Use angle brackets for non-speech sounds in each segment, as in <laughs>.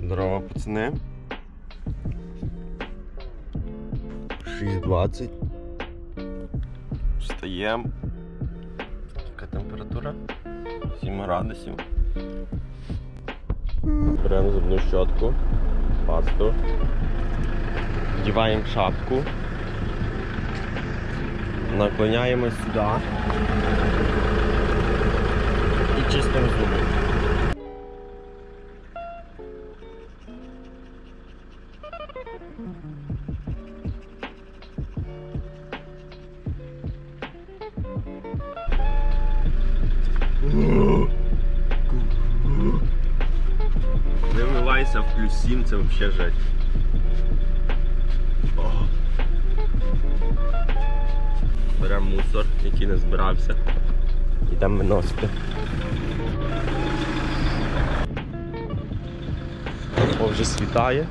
Здорово, пацани. 6.20. Встаємо. Яка температура? 7 градусів. Беремо зубну щотку, пасту. Вдіваємо шапку. Наклоняємось сюди. І чистимо зуби. Це взагалі жесть. О. Беремо мусор, який не збирався. Йдемо виносити. О, вже світає.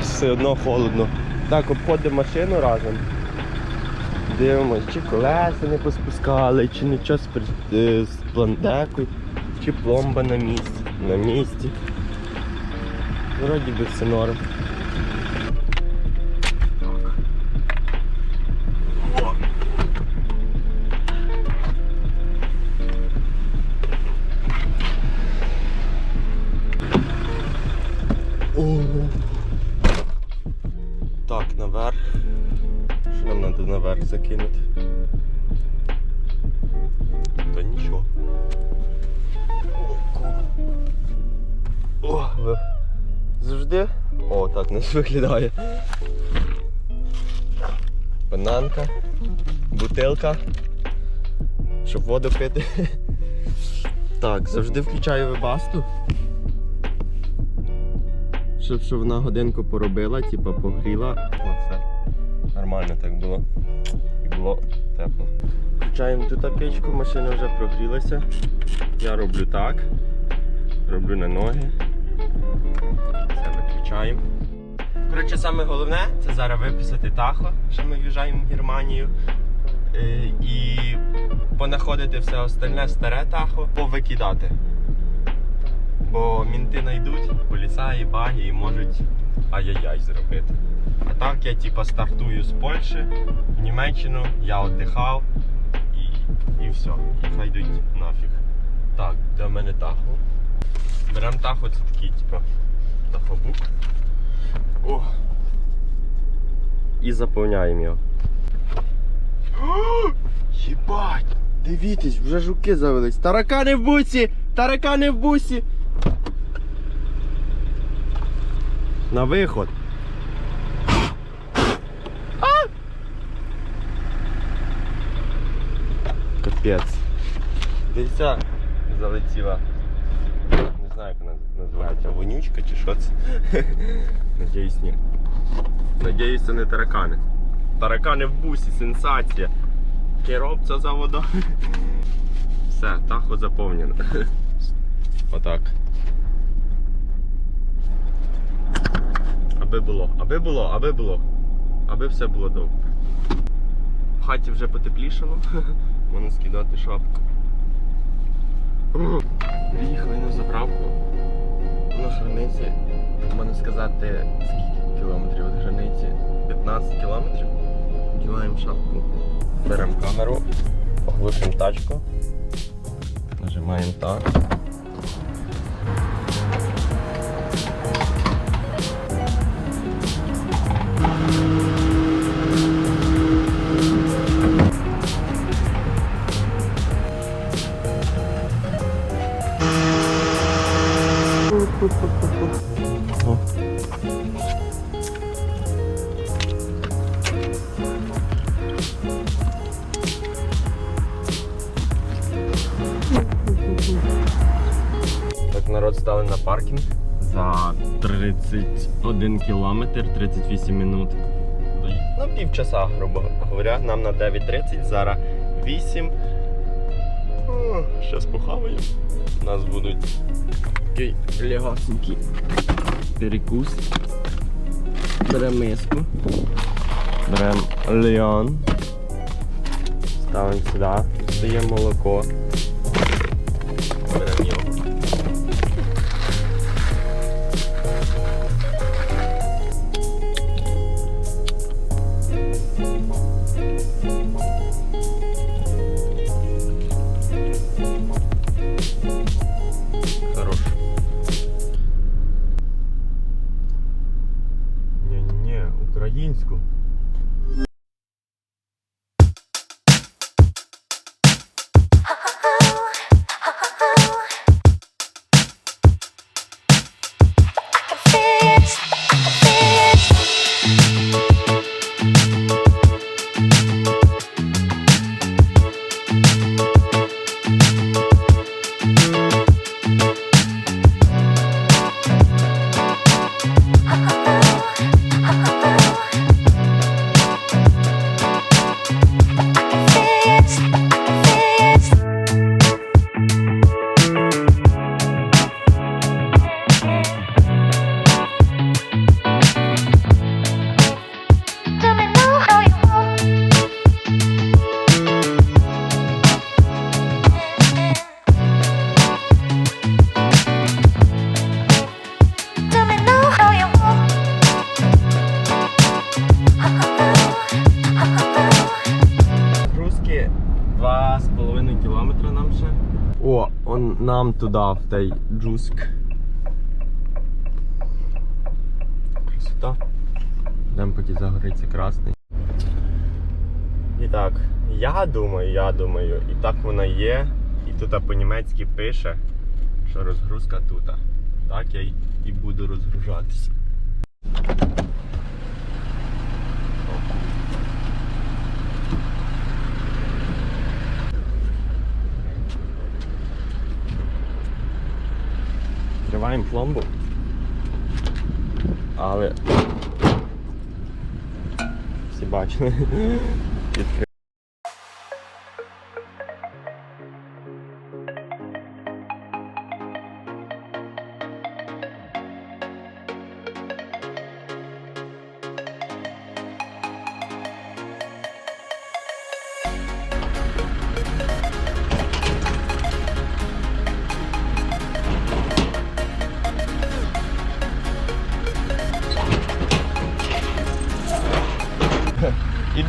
Все одно холодно. Так, обходимо машину разом. Дивимось, чи колеса не поспускали, чи нічого з, е, пландекою, чи пломба на місці. На місці. Вроді би все норм. Так, наверх. Що нам треба наверх закинути? Завжди. О, так нас виглядає. Бананка, бутилка. Щоб воду пити. Так, завжди включаю вебасту. Щоб, щоб вона годинку поробила, типа погріла. Оце. Нормально так було. І було тепло. Включаємо тут печку, машина вже прогрілася. Я роблю так. Роблю на ноги. Все виключаємо. Коротше, саме головне це зараз виписати тахо, що ми в'їжджаємо в Германію. Е, І понаходити все остальне старе тахо, повикидати. Бо мінти знайдуть, поліцаї, баги і можуть ай-яй-яй зробити. А так я типа стартую з Польщі в Німеччину, я віддихав і, і все. І хай йдуть нафіг. Так, до мене тахо. Беремо тахо, це такий, типа, тахобук. О. І заповняємо його. <gasps> Єбать! Дивіться, вже жуки завелись. Таракани в бусі! Таракани в бусі! На виход. А! Капець. Дивіться, залетіла. Не знаю, як вона називається. Вонючка чи що це? <laughs> Надіюсь, ні. Надіюсь, це не таракани. Таракани в бусі, сенсація. Керовця заводу. <laughs> Все, тахо заповнено. <laughs> Отак. Аби було, аби було, аби було. Аби все було добре. В хаті вже потеплішало. Можна скидати шапку. Приїхали на заправку. На границі. Можна сказати, скільки кілометрів від границі? 15 кілометрів. Діваємо шапку. Беремо камеру, оглушимо тачку. Нажимаємо так. Народ стали на паркінг за 31 кілометр, 38 минут. Ну, півчаса, грубо говоря, нам на 9.30, зараз 8. Зараз похаваємо. У нас будуть такий легасенький перекус. Беремо миску. Беремо ліон. Ставимо сюди, достаємо молоко. school. Он нам туди, в той джуск. Красота. Йдемо поки загориться красний. І так, я думаю, я думаю, і так вона є. І тут по-німецьки пише, що розгрузка тут. Так я і буду розгружатися. Відкриваємо пломбу. Але всі бачили. <laughs> Відкри-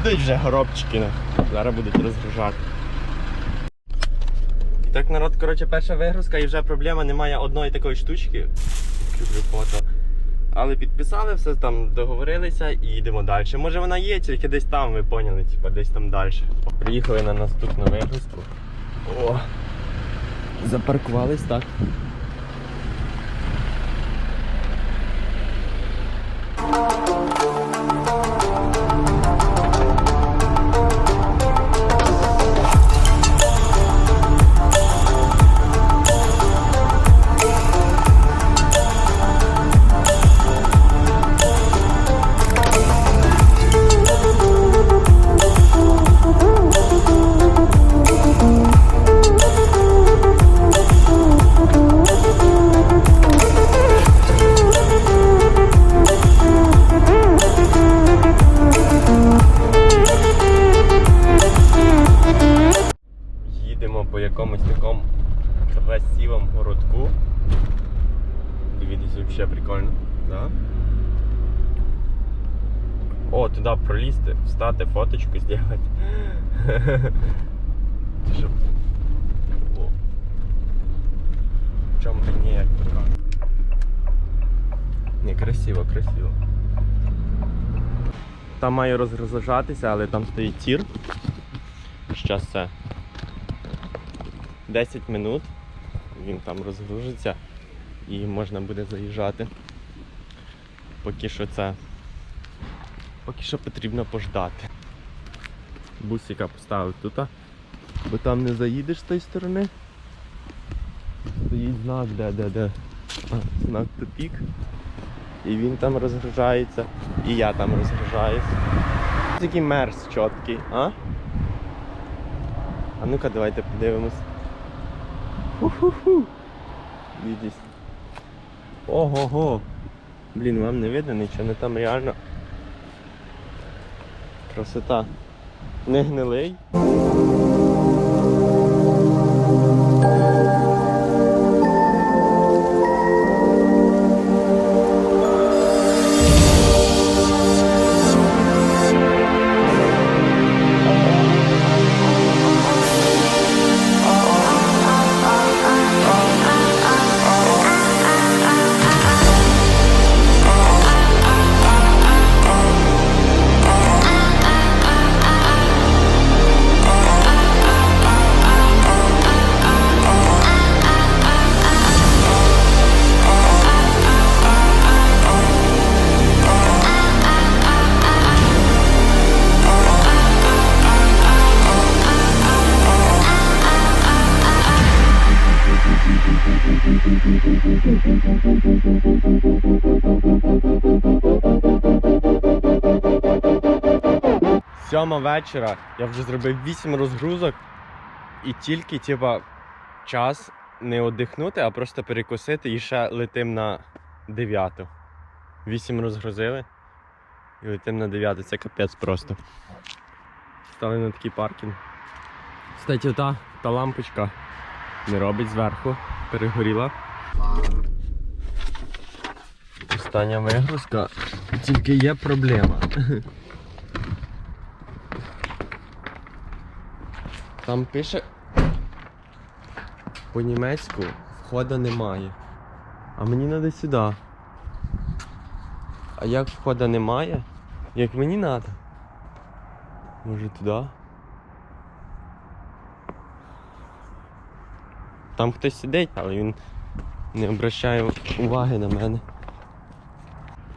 Ідуть вже горобчики. ну. Зараз будуть розгружати. І так, народ, коротше, перша вигрузка і вже проблема немає одної такої штучки. Фото. Але підписали все, там договорилися і йдемо далі. Може вона є, тільки десь там, ви поняли, типа десь там далі. Приїхали на наступну вигрузку. О! Запаркувались так. Взагалі прикольно. Да? О, туди пролізти, встати, фоточку. Щоб... О. Чому ні, як. Ні, красиво, красиво. Там має розгружатися, але там стоїть тір. Зараз це 10 минут. Він там розгружиться і можна буде заїжджати. Поки що це. Поки що потрібно пождати. Бусика поставив тут, бо там не заїдеш з тої сторони. Стоїть знак, де, де, де. Знак тупік. І він там розгружається, і я там розгружаюсь. Такий мерз чіткий, а? А ну-ка давайте подивимось. Ху-ху-ху. Дивіться. Ого-го. Блін, вам не видно нічого, не там реально. Красота. Не гнилий. Сьома вечора, я вже зробив 8 розгрузок і тільки, типа, час не одихнути, а просто перекусити і ще летим на 9. 8 розгрузили і летим на 9. Це капець просто. Стали на такий паркінг. Кстати, та, та лампочка не робить зверху, перегоріла. Остання вигрузка. Тільки є проблема. <laughs> Там пише по-німецьку входа немає. А мені треба сюди. А як входа немає? Як мені треба? Може туди? Там хтось сидить, але він не обращає уваги на мене.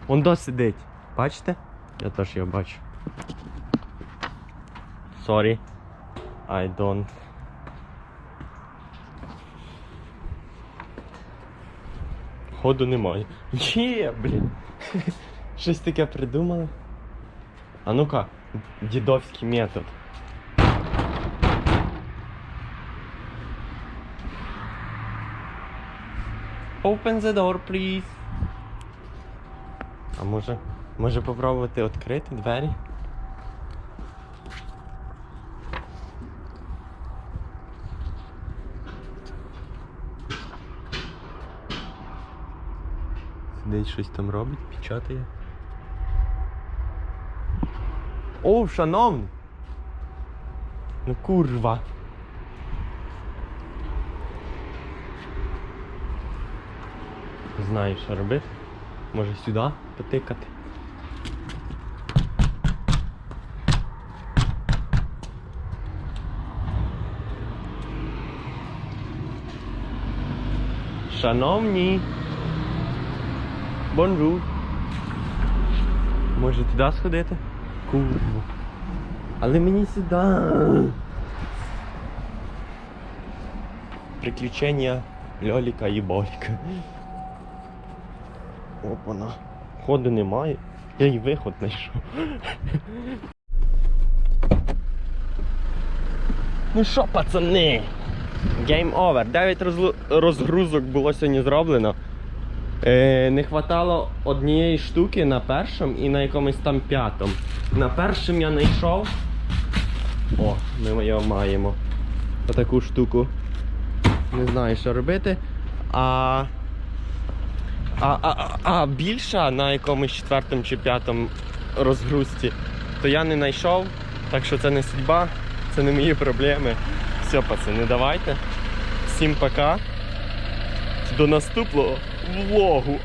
Он до сидить. Бачите? Я теж його бачу. Sorry. I don't. Ходу немає. Є, блін. <laughs> Щось таке придумали. А ну-ка, дідовський метод. Open the door, please. А може, може попробувати відкрити двері? Сидить щось там робить, печатає. О, шановний! Ну курва. Знаю, що робити. Може сюди потикати. Шановні. Бонжур. Може туди сходити? Курва. Але мені сюди. Приключення Льоліка і Боліка. Опана. Ходу немає. Я й виход знайшов. Ну що, пацани? Game over. 9 розгрузок було сьогодні зроблено. Е, не хватало однієї штуки на першому і на якомусь там п'ятому. На першому я знайшов. О, ми його маємо. Отаку штуку. Не знаю, що робити. А, а, а, а більша на якомусь четвертому чи п'ятому розгрузці, то я не знайшов, так що це не судьба, це не мої проблеми. Все, пацани, давайте. Всім пока. До наступного влогу.